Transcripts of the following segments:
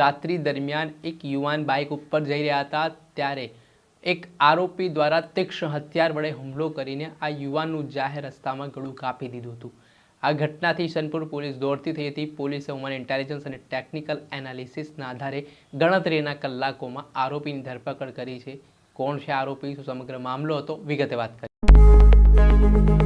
રાત્રિ દરમિયાન એક યુવાન બાઇક ઉપર જઈ રહ્યા હતા, ત્યારે એક આરોપી દ્વારા તીક્ષ્ણ હથિયાર વડે હુમલો કરીને આ યુવાનનું જાહેર રસ્તામાં ગળું કાપી દીધું હતું. આ ઘટનાથી સનપુર પોલીસ દોડતી થઈ હતી. પોલીસે હ્યુમન ઇન્ટેલિજન્સ અને ટેકનિકલ એનાલિસિસના આધારે ગણતરીના કલાકોમાં આરોપીની ધરપકડ કરી છે. કોણ છે આરોપી? શું સમગ્ર મામલો હતો? વિગતે વાત કરી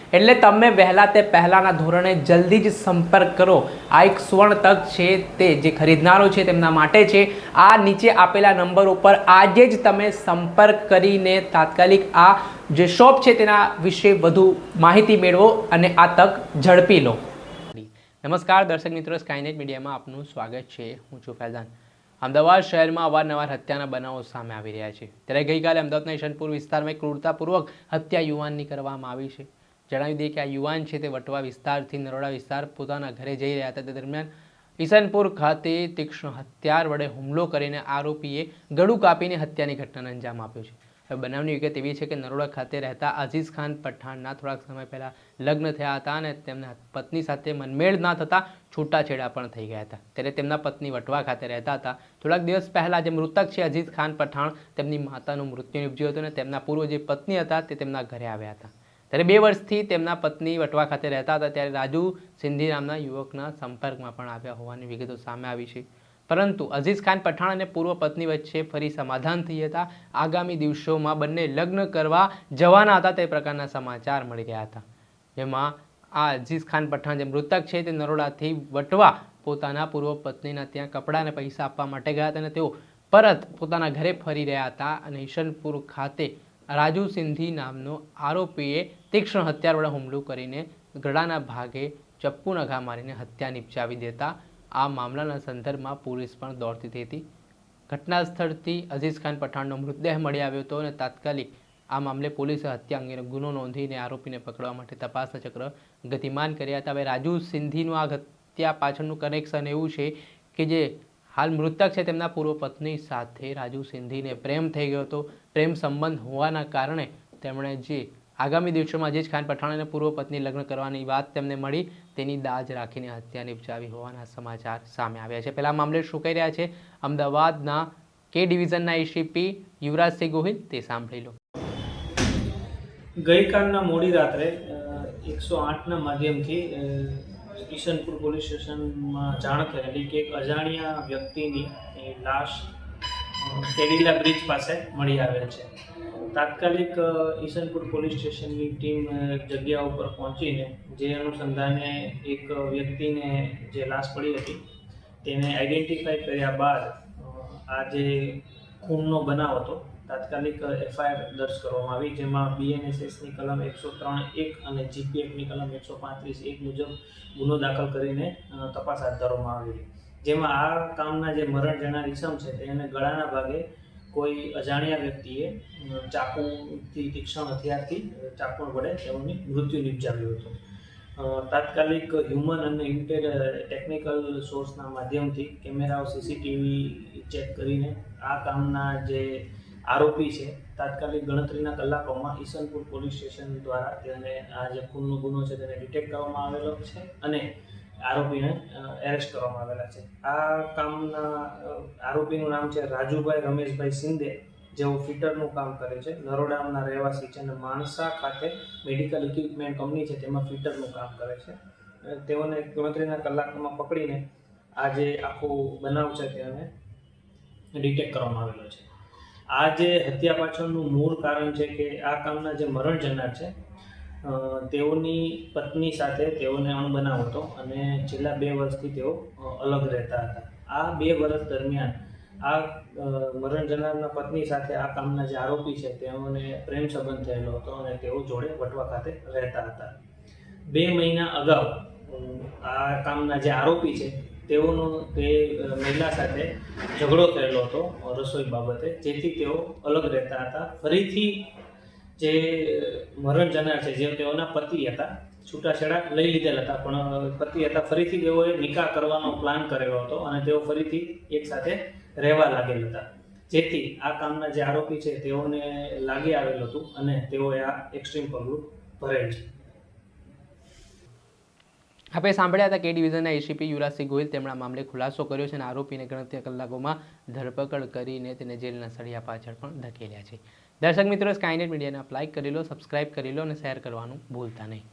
એટલે તમે વહેલા તે પહેલાંના ધોરણે જલ્દી જ સંપર્ક કરો. આ એક સુવર્ણ તક છે તે જે ખરીદનારો છે તેમના માટે છે. આ નીચે આપેલા નંબર ઉપર આજે જ તમે સંપર્ક કરીને તાત્કાલિક આ જે શોપ છે તેના વિશે વધુ માહિતી મેળવો અને આ તક ઝડપી લો. નમસ્કાર, દર્શક મિત્રો સ્કાયનેટ મીડિયામાં આપનું સ્વાગત છે. હું છું ફૈઝાન. અમદાવાદ શહેરમાં અવારનવાર હત્યાના બનાવો સામે આવી રહ્યા છે. ત્યારે ગઈકાલે અમદાવાદના ઈશનપુર વિસ્તારમાં ક્રૂરતાપૂર્વક હત્યા યુવાનની કરવામાં આવી છે. જણાવી દઈએ કે આ યુવાન છે તે વટવા વિસ્તારથી નરોડા વિસ્તાર પોતાના ઘરે જઈ રહ્યા હતા. તે દરમિયાન ઈસનપુર ખાતે તીક્ષ્ણ હથિયાર વડે હુમલો કરીને આરોપીએ ગળું કાપીને હત્યાની ઘટનાને અંજામ આપ્યો છે. હવે બનાવની વિગત એવી છે કે નરોડા ખાતે રહેતા અઝીઝ ખાન પઠાણના થોડાક સમય પહેલાં લગ્ન થયા હતા અને તેમના પત્ની સાથે મનમેળ ના થતાં છૂટાછેડા પણ થઈ ગયા હતા. ત્યારે તેમના પત્ની વટવા ખાતે રહેતા હતા. થોડાક દિવસ પહેલાં જે મૃતક છે અઝીઝ ખાન પઠાણ, તેમની માતાનું મૃત્યુ નિપજ્યું હતું અને તેમના પૂર્વ જે પત્ની હતા તે તેમના ઘરે આવ્યા હતા. ત્યારે બે વર્ષથી તેમના પત્ની વટવા ખાતે રહેતા હતા. ત્યારે રાજુ સિંધી નામના યુવકના સંપર્કમાં પણ આવ્યા હોવાની વિગતો સામે આવી છે. પરંતુ અઝીઝ ખાન પઠાણ અને પૂર્વ પત્ની વચ્ચે ફરી સમાધાન થઈ હતા. આગામી દિવસોમાં બંને લગ્ન કરવા જવાના હતા તે પ્રકારના સમાચાર મળી રહ્યા હતા. જેમાં આ અઝીઝ ખાન પઠાણ જે મૃતક છે તે નરોડાથી વટવા પોતાના પૂર્વ પત્નીના ત્યાં કપડાં અને પૈસા આપવા માટે ગયા હતા અને તેઓ પરત પોતાના ઘરે ફરી રહ્યા હતા. અને ઈશનપુર ખાતે રાજુ સિંધી નામનો આરોપીએ તીક્ષ્ણ હત્યાર વડે હુમલો કરીને ગળાના ભાગે ચપ્પુના ઘા મારીને હત્યા નિપજાવી દેતા. આ મામલાના સંદર્ભમાં પોલીસ પણ દોડતી થઈ હતી. ઘટના સ્થળથી અઝીઝ ખાન પઠાણનો મૃતદેહ મળી આવ્યો હતો અને તાત્કાલિક આ મામલે પોલીસે હત્યા અંગેનો ગુનો નોંધીને આરોપીને પકડવા માટે તપાસના ચક્ર ગતિમાન કર્યા હતા. હવે રાજુ સિંધીનું આ હત્યા પાછળનું કનેક્શન એવું છે કે જે હાલ મૃતક છે તેમના પૂર્વ પત્ની સાથે રાજુ સિંધીને પ્રેમ થઈ ગયો હતો. પ્રેમ સંબંધ હોવાના કારણે તેમણે જે આગામી દિવસોમાં અજીજ ખાન પઠાણ અને પૂર્વ પત્ની લગ્ન કરવાની વાત તેમને મળી, તેની દાજ રાખીને હત્યા નિપજાવી હોવાના સમાચાર સામે આવ્યા છે. પહેલા મામલે શું કહી રહ્યા છે? અમદાવાદના કે ડિવિઝનના એસીપી યુવરાજસિંહ ગોહિલ, તે સાંભળી લો. ગઈકાલના મોડી રાત્રે એકસો આઠના માધ્યમથી અ, ઈશનપુર પોલીસ સ્ટેશનમાં જાણ થયેલી કે એક અજાણ્યા વ્યક્તિની લાશ કેરીલા બ્રિજ પાસે મળી આવેલ છે. તાત્કાલિક ઈશનપુર પોલીસ સ્ટેશનની ટીમ એક જગ્યા ઉપર પહોંચીને જે અનુસંધાને એક વ્યક્તિને જે લાશ પડી હતી તેને આઈડેન્ટિફાઈ કર્યા બાદ આ જે ખૂનનો બનાવ હતો તાત્કાલિક એફઆઈઆર દર્જ કરવામાં આવી, જેમાં બીએનએસએસની કલમ એકસો ત્રણ એક અને જીપીએફની કલમ એકસો પાંત્રીસ એક મુજબ ગુનો દાખલ કરીને તપાસ હાથ ધરવામાં આવેલી જેમાં આ કામના જે મરણ જનાર ઇસમ છે, તેને ગળાના ભાગે કોઈ અજાણ્યા વ્યક્તિએ ચાકુથી તીક્ષ્ણ હથિયારથી ચાકુ વડે તેઓની મૃત્યુ નિપજાવ્યું હતું. તાત્કાલિક હ્યુમન અને ઇન્ટેલ ટેકનિકલ સોર્સના માધ્યમથી કેમેરાઓ, સીસીટીવી ચેક કરીને આ કામના જે આરોપી છે. તાત્કાલિક ગણતરીના કલાકોમાં ઈસનપુર પોલીસ સ્ટેશન દ્વારા તેને, આ જે ખૂનનો ગુનો છે તેને ડિટેક્ટ કરવામાં આવેલો છે અને આરોપીને એરેસ્ટ કરવામાં આવેલા છે. આ કામના આરોપીનું નામ છે રાજુભાઈ રમેશભાઈ શિંદે જેઓ ફિટરનું કામ કરે છે. નરોડામના રહેવાસી છે અને માણસા ખાતે મેડિકલ ઇક્વિપમેન્ટ કંપની છે, તેમાં ફિટરનું કામ કરે છે. તેઓને ગણતરીના કલાકોમાં પકડીને આ જે આખો બનાવ છે, તેને ડિટેક્ટ કરવામાં આવેલો છે. આ જે હત્યા પાછળનું મૂળ કારણ છે કે આ કામના જે મરણ જનાર છે તેઓની પત્ની સાથે તેઓને અણબનાવ હતો અને છેલ્લા બે વર્ષથી તેઓ અલગ રહેતા હતા. આ બે વર્ષ દરમિયાન આ મરણ જનારના પત્ની સાથે આ કામના જે આરોપી છે, તેઓને પ્રેમ સંબંધ થયેલો હતો અને તેઓ જોડે વટવા ખાતે રહેતા હતા. બે મહિના અગાઉ આ કામના જે આરોપી છે તેઓનો તે મહિલા સાથે ઝઘડો થયેલો હતો રસોઈ બાબતે. જેથી તેઓ અલગ રહેતા હતા. ફરીથી જે મરણ જનાર છે જે તેઓના પતિ હતા, છૂટાછેડા લઈ લીધેલા હતા. પણ પતિ હતા. ફરીથી તેઓએ નિકાહ કરવાનો પ્લાન કરેલો હતો અને તેઓ ફરીથી એકસાથે રહેવા લાગેલ હતા. જેથી આ કામના જે આરોપી છે, તેઓને લાગી આવેલું હતું અને તેઓએ આ એક્સ્ટ્રીમ પગલું ભરેલ છે. આપણે સાંભળ્યા હતા કે ડિવિઝનના એસીપી યુવરાજસિંહ ગોહિલ તેમણે મામલે ખુલાસો કર્યો છે અને આરોપીને ગણતરી કલાકોમાં ધરપકડ કરીને તેને જેલના સળિયા પાછળ પણ ધકેલ્યા છે. દર્શક મિત્રો સ્કાયનેટ મીડિયાને લાઇક કરી લો સબસ્ક્રાઇબ કરી લો અને શેર કરવાનું ભૂલતા નહીં.